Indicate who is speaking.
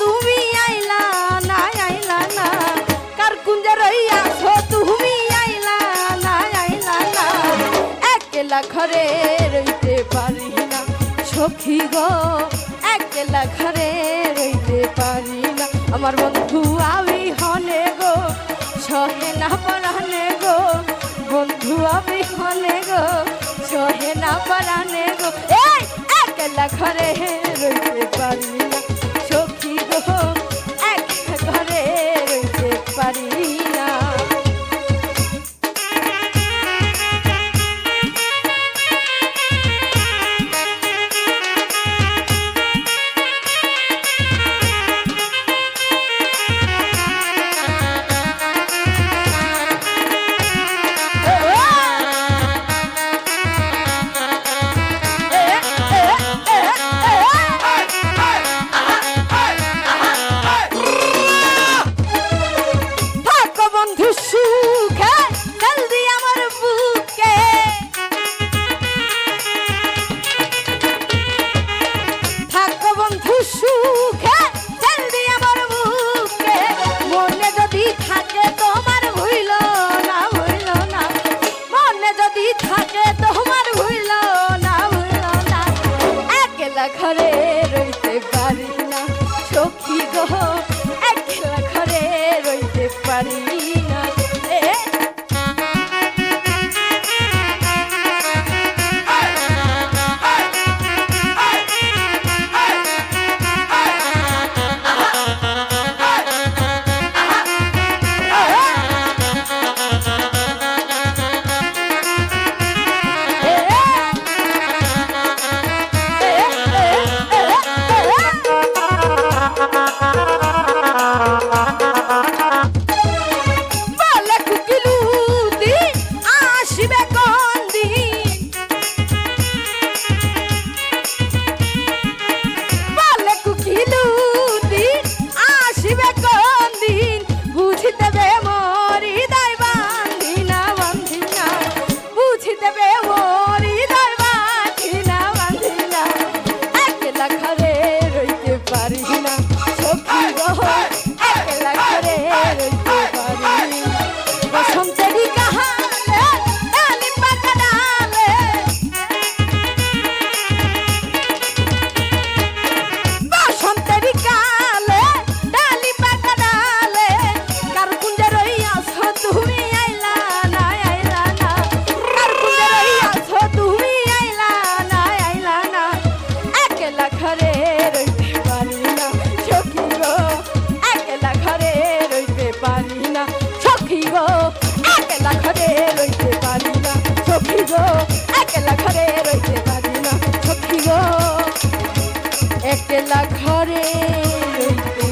Speaker 1: তুমি আইলা না আইলা না। কার কুঞ্জে রইয়াছো, তুমি আইলা না আইলা না। একলা ঘরে রইতে পারি না, সখী গো। একলা ঘরে রইতে পারি না। আমার বন্ধু আবি হনে গো, সহে না পরানে গো। বন্ধু আমি হনে গো, সহে না পরানে গো। এই, একলা ঘরে রইতে পারি না। oh. ঘরে রইতে পারি না সখী গহ একলা ঘরে রইতে পারি একলা ঘরে। রইতে